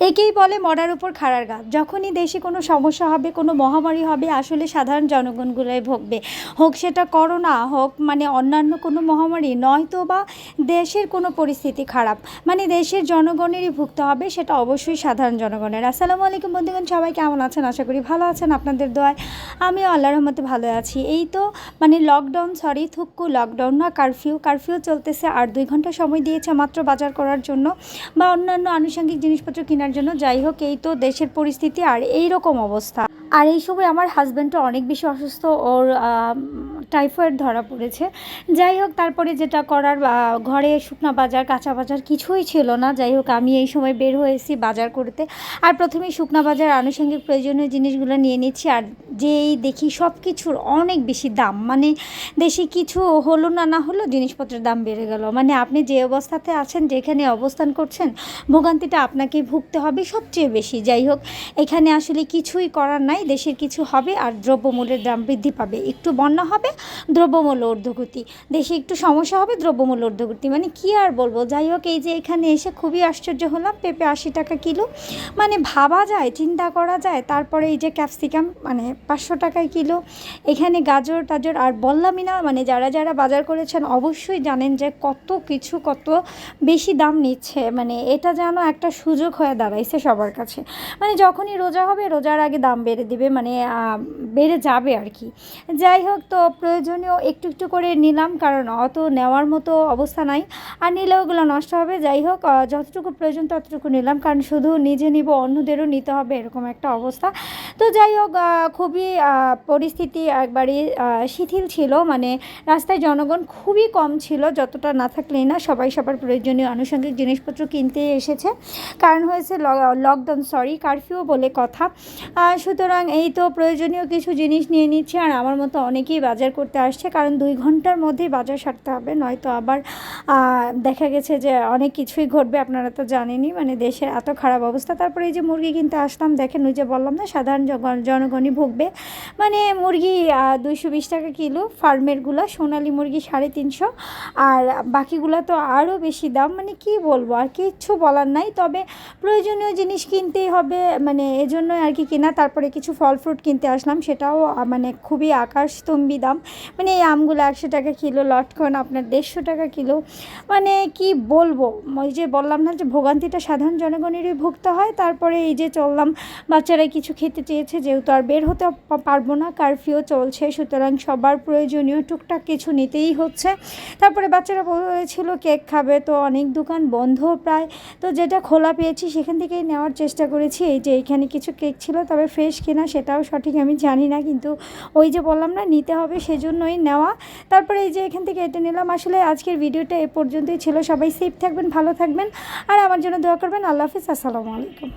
একেই বলে মরার উপর খাড়ার গা যখনই দেশে কোনো সমস্যা হবে, কোনো মহামারী হবে, আসলে সাধারণ জনগণগুলোই ভুগবে। হোক সেটা করোনা হোক মানে অন্যান্য কোনো মহামারী, নয়তো বা দেশের কোনো পরিস্থিতি খারাপ। মানে দেশের জনগণেরই ভুগতে হবে, সেটা অবশ্যই সাধারণ জনগণের। আসসালামু আলাইকুম বন্ধুগণ, সবাই কেমন আছেন? আশা করি ভালো আছেন আপনাদের দোয়ায়। আমিও আল্লাহ রহমতে ভালো আছি। এই তো মানে লকডাউন সরি থুক্কু লকডাউন না কারফিউ কারফিউ চলতেছে, আর দুই ঘণ্টা সময় দিয়েছে মাত্র বাজার করার জন্য। বা অন্যান্য আনুষঙ্গিক জিনিসপত্র কেনার জন্য যাই হোক এই তো দেশের পরিস্থিতি আর এই রকম অবস্থা। আর এই সময় আমার হাজব্যান্ডটা অনেক বেশি অসুস্থ, ওর টাইফয়েড ধরা পড়েছে। যাই হোক, তারপরে যেটা করার ঘরে শুকনা বাজার, কাঁচা বাজার কিছুই ছিল না। যাই হোক, আমি এই সময় বের হয়েছি বাজার করতে। আর প্রথমেই শুকনা বাজার আনুষঙ্গিক প্রয়োজনীয় জিনিসগুলো নিয়ে নিচ্ছি। আর যেই দেখি সব কিছুর অনেক বেশি দাম। মানে দেশে কিছু হলো না না হলো জিনিসপত্রের দাম বেড়ে গেল। মানে আপনি যে অবস্থাতে আছেন, যেখানে অবস্থান করছেন, ভোগান্তিটা আপনাকে ভুগতে হবে সবচেয়ে বেশি। যাই হোক, এখানে আসলে কিছুই করার নাই। দেশের কিছু হবে আর দ্রব্যমূল্যের দাম বৃদ্ধি পাবে। একটু বন্যা হবে, দ্রব্যমূল্য ঊর্ধ্বগতি। দেশে একটু সমস্যা হবে, দ্রব্যমূল্য ঊর্ধ্বগতি। মানে কি আর বলব? যাই হোক, এই যে এখানে এসে খুবই আশ্চর্য হলাম, পেঁপে আশি টাকা কিলো। মানে ভাবা যায়, চিন্তা করা যায়। তারপরে এই যে ক্যাপসিকাম মানে পাঁচশো টাকায় কিলো। এখানে গাজর, টাজর আর বললামই না মানে যারা যারা বাজার করেছেন, অবশ্যই জানেন যে কত কিছু কত বেশি দাম নিচ্ছে। মানে এটা যেন একটা সুযোগ হয়ে দাঁড়াইছে সবার কাছে। মানে যখনই রোজা হবে, রোজার আগে দাম বেড়ে দিবে মানে বেড়ে যাবে আর কি যাই হোক তো প্রয়োজনীয় একটু একটু করে নিলাম কারণ অত নেওয়ার মতো অবস্থা নাই। আর নিলে ওগুলো নষ্ট হবে। যাই হোক যতটুকু প্রয়োজন ততটুকু নিলাম কারণ শুধু নিজে নিব অন্যদেরও নিতে হবে এরকম একটা অবস্থা। তো যাই হোক খুবই পরিস্থিতি একবারই শিথিল ছিল। মানে রাস্তায় জনগণ খুবই কম ছিল যতটা না থাকলেই না সবাই সবার প্রয়োজনীয় আনুষঙ্গিক জিনিসপত্র কিনতে এসেছে। কারণ হয়েছে লকডাউন সরি কারফিউ বলে কথা। আহ, সুতরাং এই তো প্রয়োজনীয় কিছু জিনিস নিয়ে নিচ্ছে আর আমার মতো অনেকেই বাজার করতে আসছে, কারণ দুই ঘণ্টার মধ্যেই বাজার সারতে হবে, নয়তো আবার দেখা গেছে যে অনেক কিছুই ঘটবে, আপনারা তো জানেনই মানে দেশের এত খারাপ অবস্থা। তারপরে এই যে মুরগি কিনতে আসলাম, দেখেন ওই যে বললাম না, সাধারণ জনগণই ভুগবে। মানে মুরগি দুইশো বিশ টাকা কিলো ফার্মেরগুলো সোনালি মুরগি সাড়ে তিনশো। আর বাকিগুলো তো আরও বেশি দাম মানে কি বলব, আর কিচ্ছু বলার নাই। তবে প্রয়োজনীয় জিনিস কিনতেই হবে মানে এজন্য আর কি কেনা। তারপরে কিছু ফল ফ্রুট কিনতে আসলাম, সেটাও মানে খুবই আকাশস্তম্বী দাম। মানে এই আমগুলো একশো টাকা কিলো, লটকন আপনার দেড়শো টাকা কিলো। মানে কি বলব? ওই যে বললাম না যে ভোগান্তিটা সাধারণ জনগণেরই ভুগতে হয়, তারপরে এই যে চললাম, বাচ্চারা কিছু খেতে চেয়েছে যেহেতু আর বের হতে পারব না কারফিউ চলছে, সুতরাং সবার প্রয়োজনীয় টুকটাক কিছু নিতেই হচ্ছে। তারপরে বাচ্চারা বলেছিল কেক খাবে, তো অনেক দোকান বন্ধ প্রায়, তো যেটা খোলা পেয়েছি সেখান থেকেই নেওয়ার চেষ্টা করেছি। এই যে এখানে কিছু কেক ছিল, তবে ফ্রেশ কিনা সেটাও সঠিক আমি জানি না, কিন্তু ওই যে বললাম না, নিতে হবে সেজন্যই নেওয়া। তারপরে এই যে এখান থেকে এটা নিলাম। আসলে আজকের ভিডিওটা এ পর্যন্তই ছিল। সবাই সেফ থাকবেন, ভালো থাকবেন। আর আমার জন্য দোয়া করবেন। আল্লাহ হাফিজ। আসসালামু আলাইকুম।